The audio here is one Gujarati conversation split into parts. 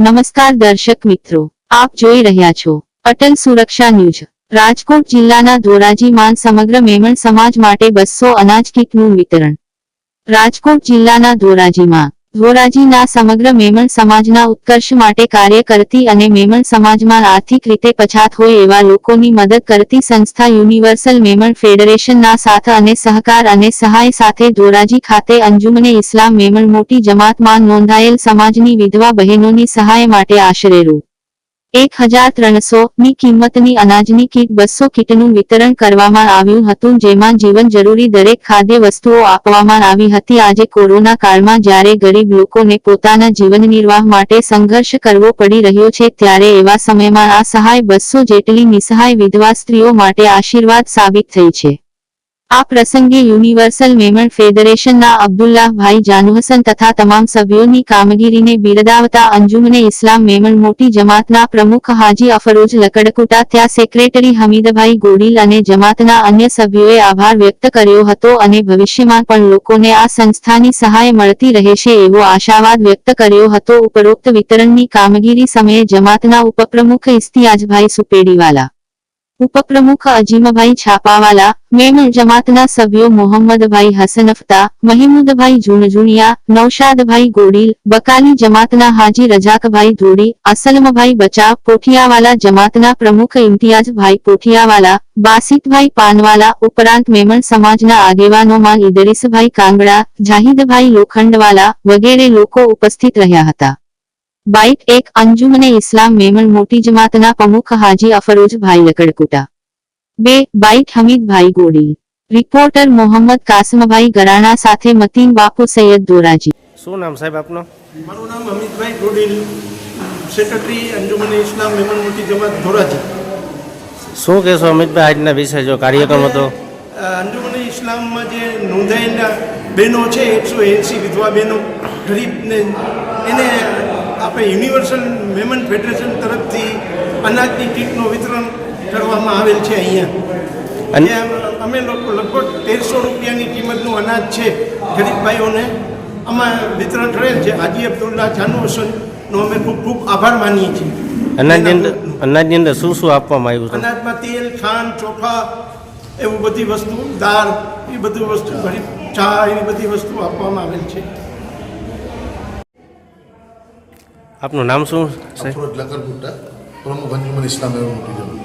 નમસ્કાર દર્શક મિત્રો, આપ જોઈ રહ્યા છો અટલ સુરક્ષા ન્યૂઝ. રાજકોટ જિલ્લાના ધોરાજીમાં સમગ્ર મેમણ સમાજ માટે બસો અનાજ કીટનું વિતરણ. રાજકોટ જિલ્લાના ધોરાજીમાં ધોરાજીના સમગ્ર મેમણ સમાજના ઉત્કર્ષ માટે કાર્ય કરતી અને મેમણ સમાજમાં આર્થિક રીતે પછાત હોય એવા લોકોની મદદ કરતી સંસ્થા યુનિવર્સલ મેમણ ફેડરેશનના સાથ અને સહકાર અને સહાય સાથે ધોરાજી ખાતે અંજુમને ઇસ્લામ મેમણ મોટી જમાતમાં નોંધાયેલ સમાજની વિધવા બહેનોની સહાય માટે આશરે રૂ એક હજાર ત્રણસો ની કિંમતની અનાજની કીટ બસો કીટનું વિતરણ કરવામાં આવ્યું હતું, જેમાં જીવન જરૂરી દરેક ખાદ્ય વસ્તુઓ આપવામાં આવી હતી. આજે કોરોના કાળમાં જ્યારે ગરીબ લોકોને પોતાના જીવન નિર્વાહ માટે સંઘર્ષ કરવો પડી રહ્યો છે, ત્યારે એવા સમયમાં આ સહાય બસો જેટલી નિસહાય વિધવા સ્ત્રીઓ માટે આશીર્વાદ સાબિત થઈ છે. આ પ્રસંગે યુનિવર્સલ મેમણ ફેડરેશનના અબ્દુલ્લાહભાઈ જાનુહસન તથા તમામ સભ્યોની કામગીરીને બિરદાવતા અંજુમને ઇસ્લામ મેમણ મોટી જમાતના પ્રમુખ હાજી અફરોજ લકડકુટા ત્યાં સેક્રેટરી હમીદભાઈ ગોડીલ અને જમાતના અન્ય સભ્યોએ આભાર વ્યક્ત કર્યો હતો અને ભવિષ્યમાં પણ લોકોને આ સંસ્થાની સહાય મળતી રહેશે એવો આશાવાદ વ્યક્ત કર્યો હતો. ઉપરોક્ત વિતરણની કામગીરી સમયે જમાતના ઉપપ્રમુખ ઇસ્તિયાજભાઈ સુપેડીવાલા ઉપપ્રમુખ અજીમભાઈ છાપાવાલા, મેમણ જમાતના સભ્યો મોહમ્મદભાઈ હસનફતા, મહિમુદભાઈ ઝુણઝુણિયા નૌશાદભાઈ ગોડીલ, બકાલી જમાતના હાજી રજાકભાઈ ધોડી અસલમભાઈ બચાવ પોઠિયાવાલા જમાતના પ્રમુખ ઇમ્તિયાઝભાઈ પોઠિયાવાલા, બાસિતભાઈ પાનવાલા ઉપરાંત મેમણ સમાજના આગેવાનોમાં ઇદરીસભાઈ કાંગડા, જાહિદભાઈ લોખંડવાલા વગેરે લોકો ઉપસ્થિત રહ્યા હતા. બાઇટ એક અંજુમને ઇસ્લામ મેમણ મોટી જમાતના પ્રમુખ હાજી અફરોજભાઈ લકડકુટા. બે બાઇટ હમીદભાઈ ગોડી. રિપોર્ટર મોહમ્મદ કાસમભાઈ ગરાણા સાથે મતીન બાપુ સૈયદ દોરાજી શું નામ સાહેબ આપનો? મારું નામ હમીદભાઈ ગોડી સેક્રેટરી અંજુમને ઇસ્લામ મેમણ મોટી જમાત ધોરાજી. શું કહેશો અમિતભાઈ આજના વિશે જો કાર્યક્રમ હતો? અંજુમને ઇસ્લામમાં જે નોંધાયેલા બહેનો છે એકસો એંસી વિધવા બહેનો ગરીબને એને આપણે યુનિવર્સલ મેમન ફેડરેશન તરફથી અનાજની કીટનું વિતરણ કરવામાં આવેલ છે અહીંયા. અને- અમે લોકો લગભગ તેરસો રૂપિયાની કિંમતનું અનાજ છે ગરીબ ભાઈઓને. આમાં વિતરણ કરેલ છે. હાજી અબ્દુલ્લા જાનુ હસનનો અમે ખૂબ ખૂબ આભાર માનીએ છીએ. અનાજની અંદર અનાજની અંદર શું શું આપવામાં આવ્યું છે? અનાજમાં તેલ ખાંડ ચોખા એવું બધી વસ્તુ દાળ એ બધી વસ્તુ ગરીબ ચા એવી બધી વસ્તુ આપવામાં આવેલ છે. આપનું નામ શું છે? પ્રમુખ અંજુમન ઇસ્લામ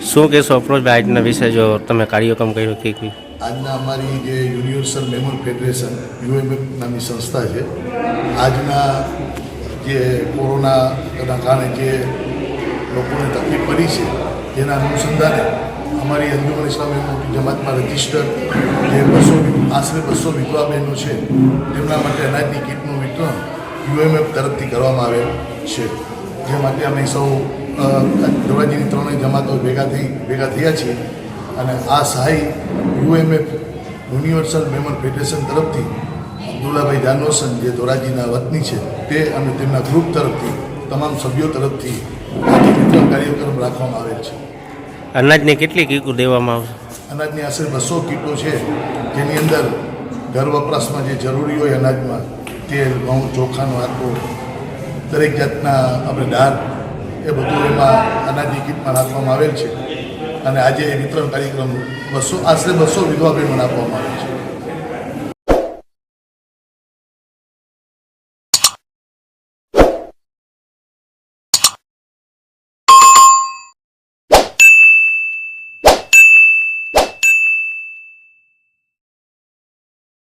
શું કહેશો અફરોજભાઈ આજના વિશે જો તમે કાર્યક્રમ કર્યો કે આજના અમારી જે યુનિવર્સલ મેમોર ફેડરેશન યુએમએફ નામની સંસ્થા છે આજના જે કોરોનાના કારણે જે લોકોને તકલીફ પડી છે તેના અનુસંધાને અમારી અંજુમન ઇસ્લામ મોટી જમાતમાં રજિસ્ટર જે બસો આશરે બસો વિધવા બહેનો છે તેમના માટે અનાજની કીટનું વિતરણ યુએમએફ તરફથી કરવામાં આવેલ. છે. જે માટે અમે સૌ અ, ધોરાજીની ત્રણેય જમાતો ભેગા થઈ ભેગા થયા છીએ. અને આ સહાય યુએમએફ યુનિવર્સલ મેમન ફેડરેશન તરફથી દુલાભાઈ જાનોસન જે ધોરાજીના વતની છે તે અને તેમના ગ્રુપ તરફથી તમામ સભ્યો તરફથી કાર્યક્રમ રાખવામાં આવેલ છે. અનાજને કેટલી કીટો દેવામાં આવશે? અનાજની આશરે બસો કીટો છે જેની અંદર ઘર વપરાશમાં જે જરૂરી હોય અનાજમાં તેલ ઘઉં ચોખાનો આટલો દરેક જાતના આપણે દાન એ બધું એમાં અનાજની કીટમાં રાખવામાં આવેલ છે. અને આજે એ વિતરણ કાર્યક્રમ બસો, આશરે બસો વિધવા બહેનોને આપવામાં આવે